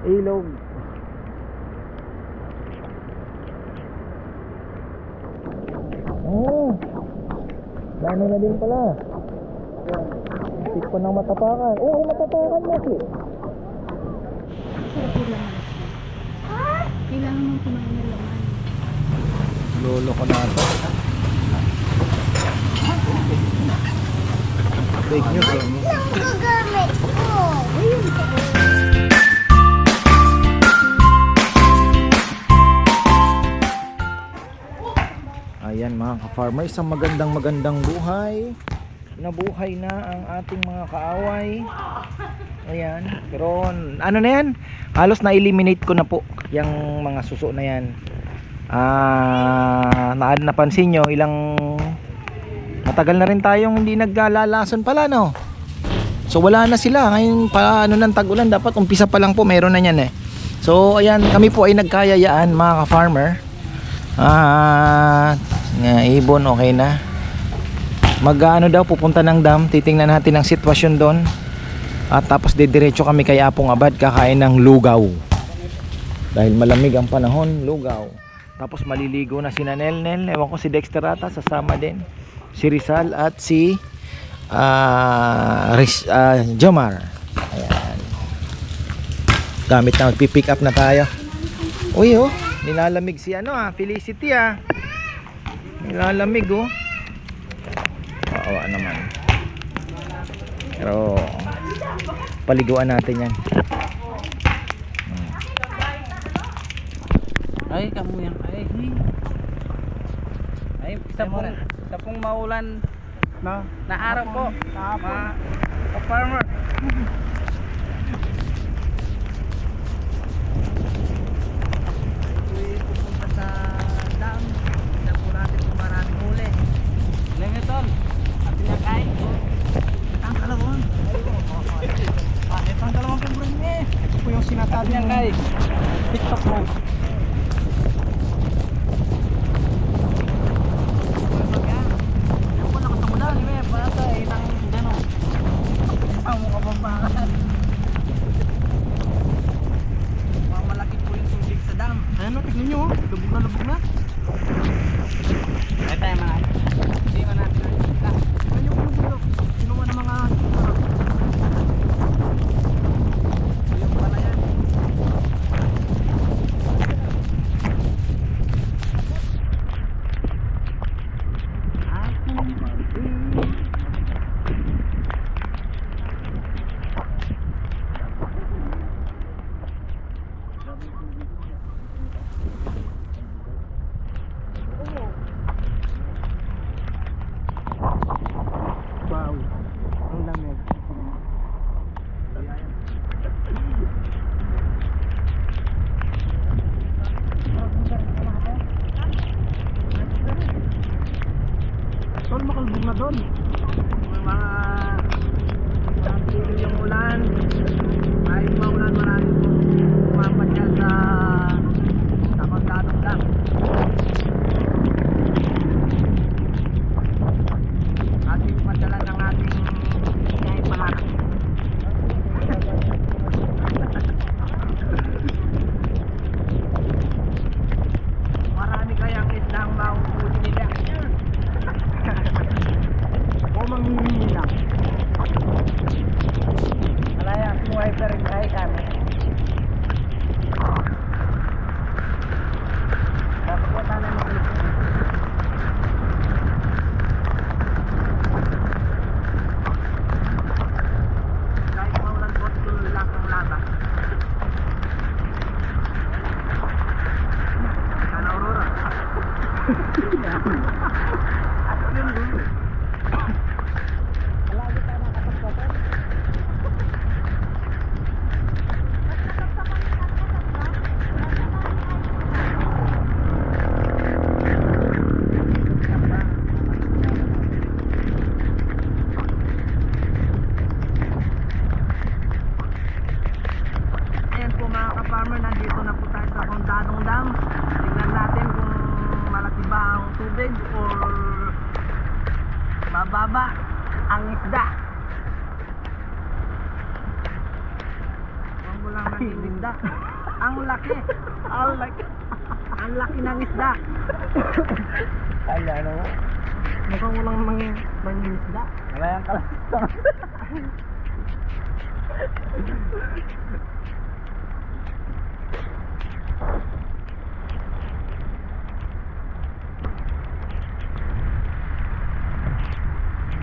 Ilog. Oh. Dami na din pala. Tik pa ng matapakan. Oo, oh, matapakan laman. Kailangan mong kumain ng laman. Lolo ko na ito. Fake news eh. Gagamit ko. Ayan mga ka-farmer, isang magandang magandang buhay. Nabuhay na ang ating mga kaaway. Ayan. Pero ano na yan? Halos na-eliminate ko na po yung mga suso na yan. Ah, na napansin nyo ilang matagal na rin tayong hindi naglalalason pala no. So wala na sila. Ngayon pa ano ng tag-ulan dapat umpisa pa lang po meron na yan eh. So ayan, kami po ay nagkayayaan mga ka-farmer. Ah, nga ibon okay na. Mag-ano daw pupunta ng dam, titingnan natin ang sitwasyon doon. At tapos didiretso kami kay Apong Abad kakain ng lugaw. Dahil malamig ang panahon, lugaw. Tapos maliligo na si Nanelnel, ewan ko si Dexter ata sasama din. Si Rizal at si ah Riz, ah, Jomar. Ayan. Gamit na magpipick up na tayo. Uy oh, nilalamig si ano ah, Felicity ah. Nilalamig oh. Kawawa naman. Pero paliguan natin yan. Hmm. Ay, kamu yang ay. Ay, isa pong, isa pong maulan Na, na araw po. Ma, farmer. pupunta sa dam. Tignan po natin kung maraming huli. Lemeton, atin niya kain. Ang dalawang. Ah, ito ang dalawang kambring eh. Ito po yung sinasabi niya kain. TikTok post. Ano, tignan nyo oh. Lubog na lubog na. Ay tayo mga Hindi ko natin nakikita. Tignan nyo kung lubog. Kinuha ng mga Ayun pala yan. Wow. Ang lamig. Na doon. Mga mga yung ulan.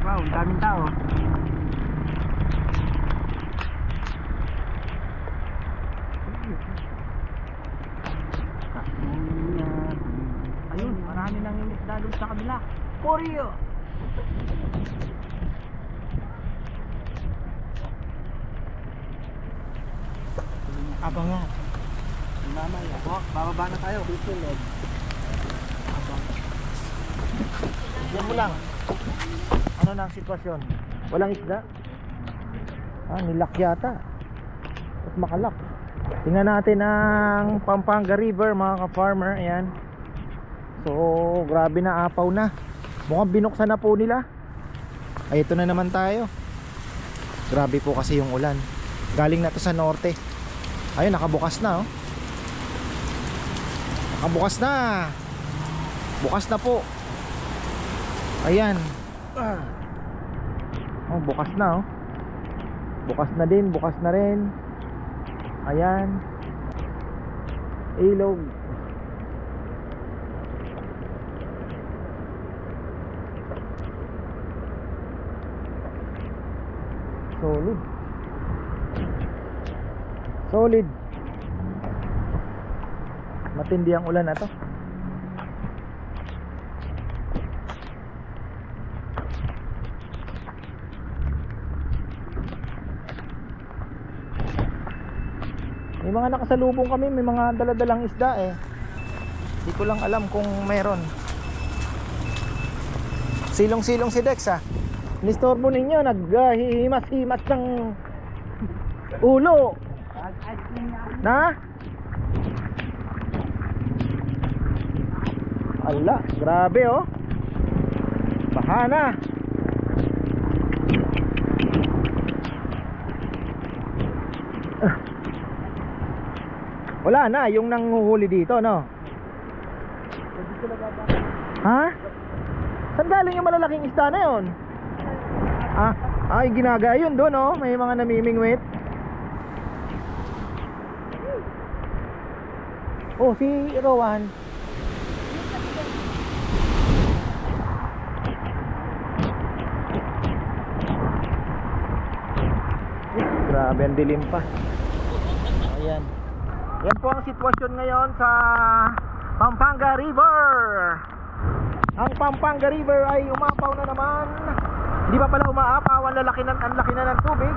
Wow, ang daming tao. Ayun, marami nang isda doon sa kabila. Koryo! Abangan. Mamay, ako, bababa na tayo. Susunod. Abang. Diyan mo lang. Ano na ang sitwasyon? Walang isda? Ah, nilak yata. At makalak. Tingnan natin ang Pampanga River mga ka-farmer. Ayan. So, grabe na apaw na. Mukhang binuksan na po nila. Ay, ito na naman tayo. Grabe po kasi yung ulan. Galing na to sa norte. Ayun, nakabukas na oh. Nakabukas na. Bukas na po. Ayan. Ah. Oh, bukas na oh. Bukas na din, bukas na rin. Ayan. Ilog. Solid. Solid. Matindi ang ulan na to. May mga nakasalubong kami, may mga daladalang isda eh. Hindi ko lang alam kung meron. Silong-silong si Dex ah. Nistorbo ninyo, naghihimas-himas ng ulo. Na? Ala, grabe oh. Baha na. Wala na, yung nanghuhuli dito, no? Ha? Saan galing yung malalaking isda na yun? Ah, ay ginagaya yun doon, oh. May mga namimingwit. Oh, si Rowan. Grabe, ang dilim pa. Yan po ang sitwasyon ngayon sa Pampanga River. Ang Pampanga River ay umapaw na naman. Hindi pa pala umaapaw, ang lalaki na, ang laki na ng tubig.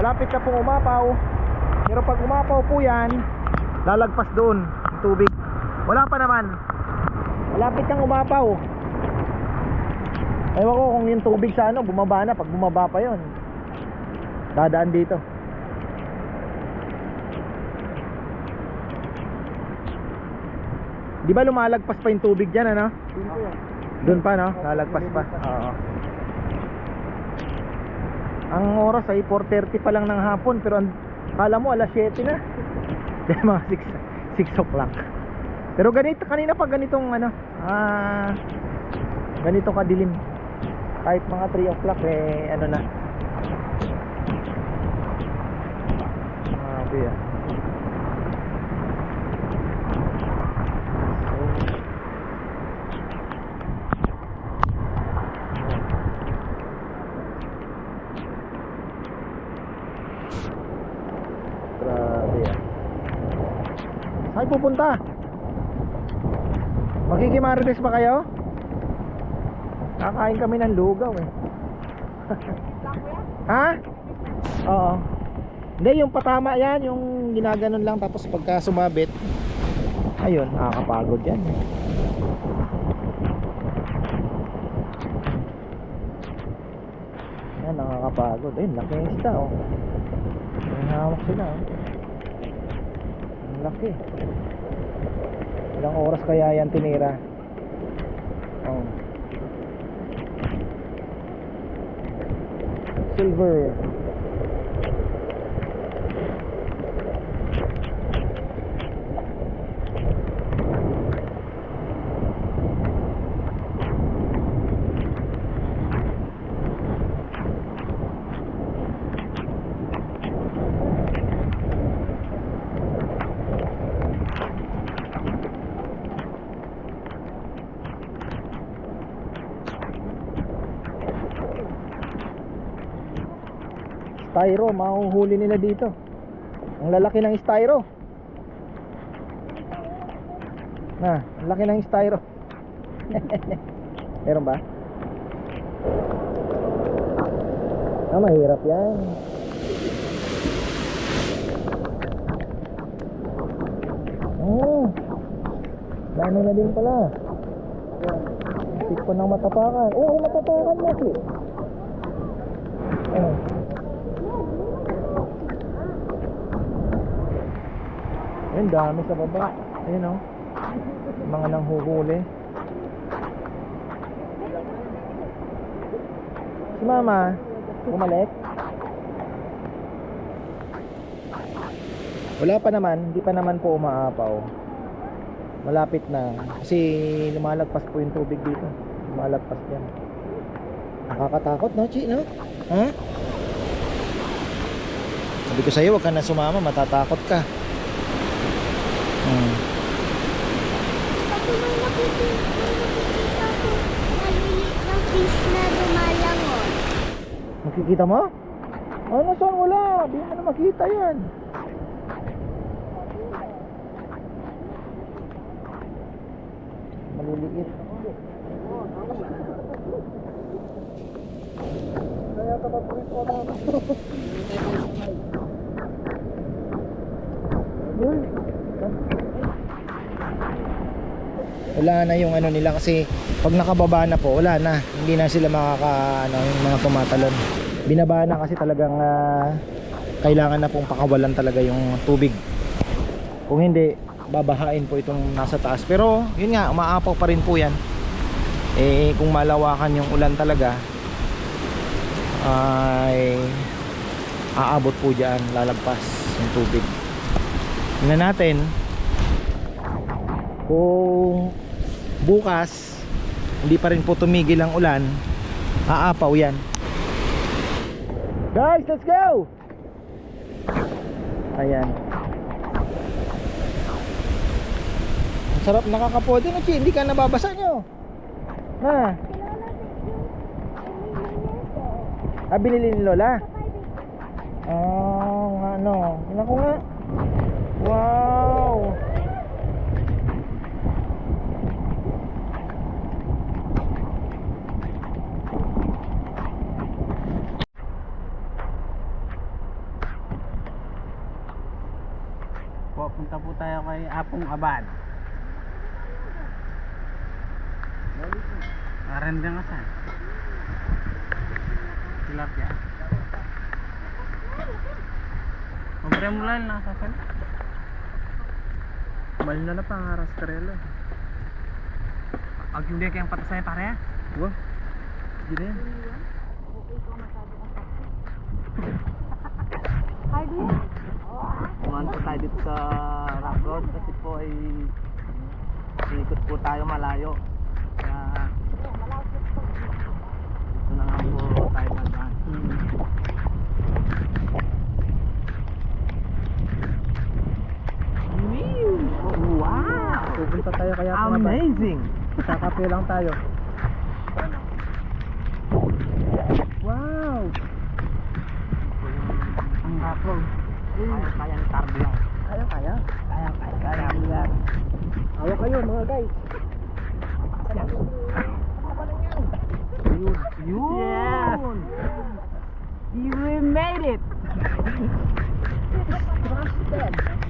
Malapit na pong umapaw. Pero pag umapaw po yan, lalagpas doon ang tubig. Wala pa naman. Malapit nang umapaw. Ewan ko kung yung tubig sa ano, bumaba na. Pag bumaba pa yon dadaan dito. Di ba lumalagpas pa yung tubig dyan, ano? Doon pa, no? Lalagpas pa. Oo. Ang oras ay 4.30 pa lang ng hapon, pero ang, kala mo alas 7 na. Dahil mga 6, 6 o'clock. Pero ganito, kanina pa ganitong, ano, ah, ganito kadilim. Kahit mga 3 o'clock, eh, ano na. Grabe ah. Grabe ah. Saan pupunta? Makikimarites pa kayo? Kakain kami ng lugaw eh. ha? Oo. Hindi, yung patama yan, yung ginaganon lang tapos pagka sumabit, ayun, nakakapagod yan. Yan, nakakapagod. Ayun, laki yung isda, oh. May hawak sila, oh. Ang laki. Ilang oras kaya yan tinira? Oh. Silver. Styro, mahuhuli nila dito. Ang lalaki ng styro. Na, ang laki ng styro. Meron ba? Ah, mahirap yan. Oh, dami na din pala. Tik pa ng matapakan. Oo, matapakan mo, si. Ayun, dami sa baba. Ayun, oh. Mga nanghuhuli. Si mama, bumalik. Wala pa naman, hindi pa naman po umaapaw. Malapit na. Kasi lumalagpas po yung tubig dito. Lumalagpas yan. Nakakatakot, no, Chi, no? Ha? Sabi ko sa'yo, huwag ka na sumama, matatakot ka. Hmm. Pati may nakikita, may nakikita ko maliliit na fish na lumalangon. Makikita mo? Ano, saan wala? Di mo na makita yan. Maliliit. Wala na yung ano nila kasi pag nakababa na po wala na. Hindi na sila makaka ano yung mga tumatalon. Binaba na kasi talagang ah, kailangan na pong pakawalan talaga yung tubig. Kung hindi babahain po itong nasa taas. Pero yun nga umaapaw pa rin po yan. Eh kung malawakan yung ulan talaga ay aabot po dyan lalagpas yung tubig. Tingnan natin kung bukas hindi pa rin po tumigil ang ulan. Aapaw yan. Guys let's go! Ayan. Ang sarap nakakapode no hindi ka nababasa nyo. Na ah binili ni Lola? Oh nga no naku nga. Wow Po, punta po tayo kay Apong Abad. Aran ka nga saan? Tilapia. Kompre mo lang nasa saan? Mahal na na pa ang rastrelo. Ag hindi kayang patasay pare. Wah. Gini. Kumaan po tayo dito sa rock road kasi po ay ikot po tayo malayo. Kaya dito na nga po tayo dadaan. Wow! pupunta tayo kaya Amazing! Kakape lang tayo. Wow! Ang rapol. Kaya kaya ni Carbo yan. Kaya kaya. Kaya kaya kaya. Awa kayo mga guys. Yun. Yun! Yes! You made it!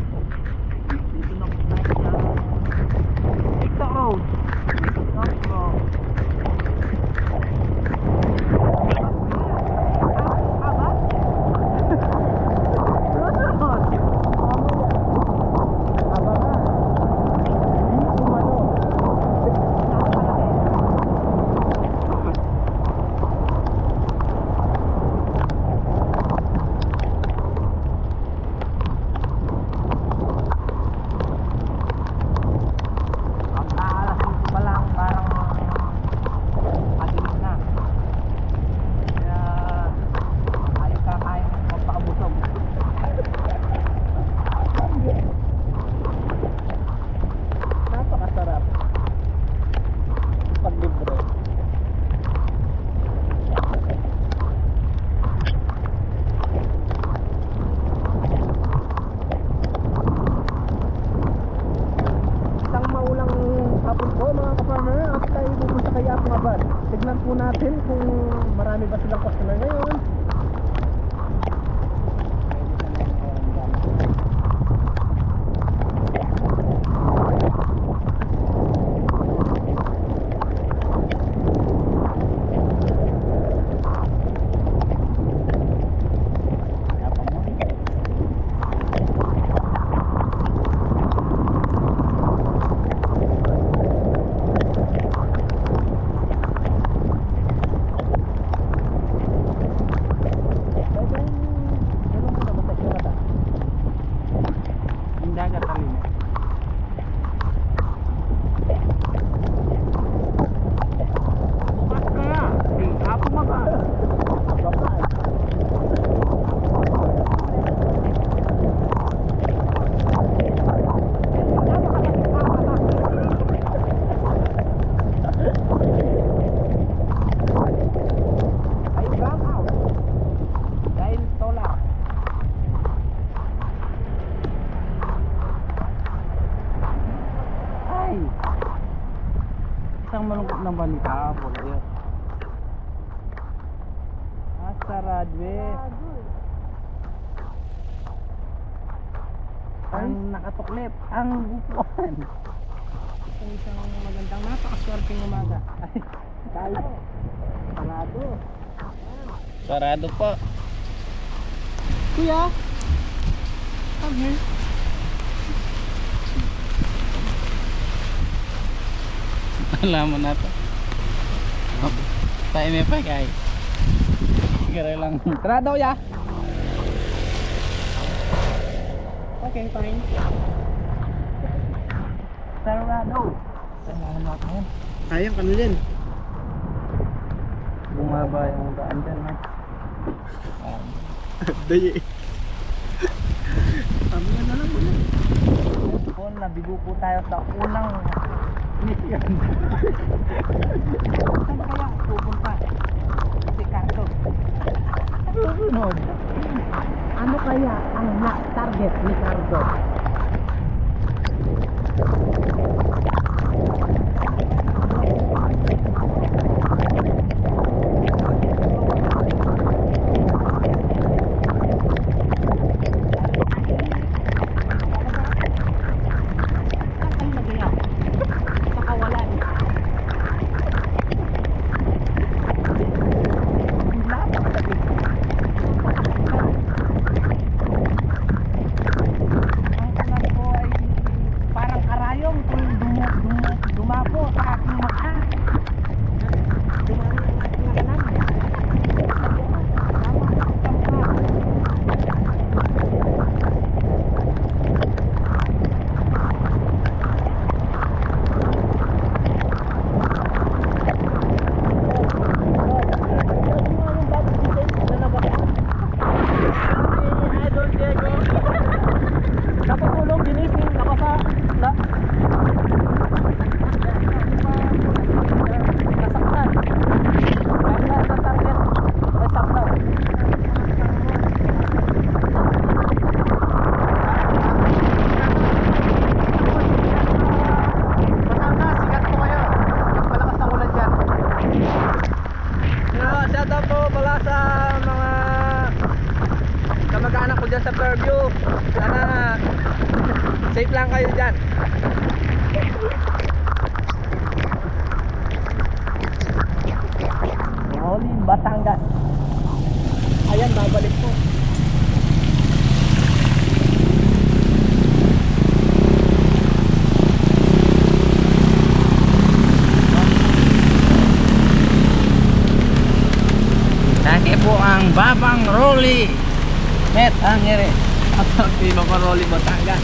Isang malungkot na balita po yun. Asa Radwe. Ang nakatuklip, ang gupuan. Isang isang magandang napakaswerteng umaga. Ay. Sarado. Sarado po. Kuya, come here. Alaman na to. Tayo may pa kay. Gara lang. Tara daw ya. Okay, fine. Tara daw. Salamat natin. Ayun, kano din. Bumaba yung daan dyan ha. Dayi. Sabi na lang mo Po, nabigo po tayo sa unang mission. Saan kaya pupunta? Si Cardo. Susunod. Ano kaya ang na- target ni Cardo? Saan kayo nagaya? Pakawalan. Ang lapit kasi. Ang alam ko ay parang karayong kung dumo, dumo, dumapo sa aking mata. Dumami ang aking alam. Tama, tama. Idol Diego. Napatulog, ginising, ako sa... Na, nasaktan. Kahit na sa target, ay saktan. Batangas, sikat po kayo. Malakas na ulan dyan. Yeah, shout out po pala sa mga kamag-anak ko dyan sa Fairview. Sana safe lang kayo dyan. Holy Batangas. Ayan, babalik po. Ang Babang Rolly. Met, ang ere. At di ba Rolly Batangas?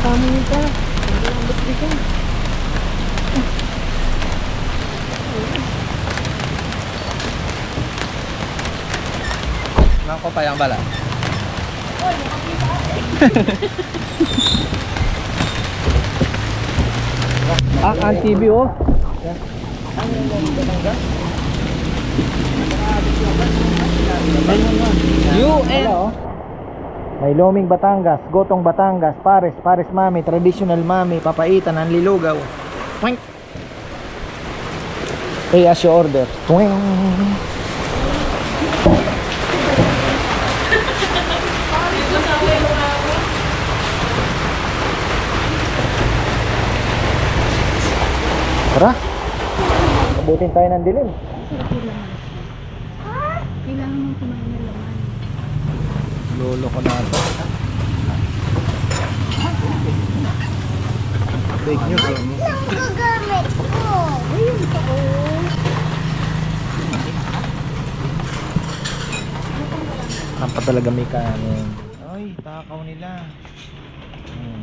Kami ka. Ang bitbi ka. Mangko pa yung bala. ah, ang TV oh. UN. May Loming Batangas, Gotong Batangas, Pares, Pares Mami, Traditional Mami, Papaitan, Anlilugaw. Twink. Pay as you order. Twing. Tara. Abutin tayo ng dilim. Yung. Kailangan mong kumain ng laman. Lolo ko na ito. Fake news eh. Ang gagamit ko. Ayun pa. Ang pa talaga may kanin. Ay, takaw nila. Hmm.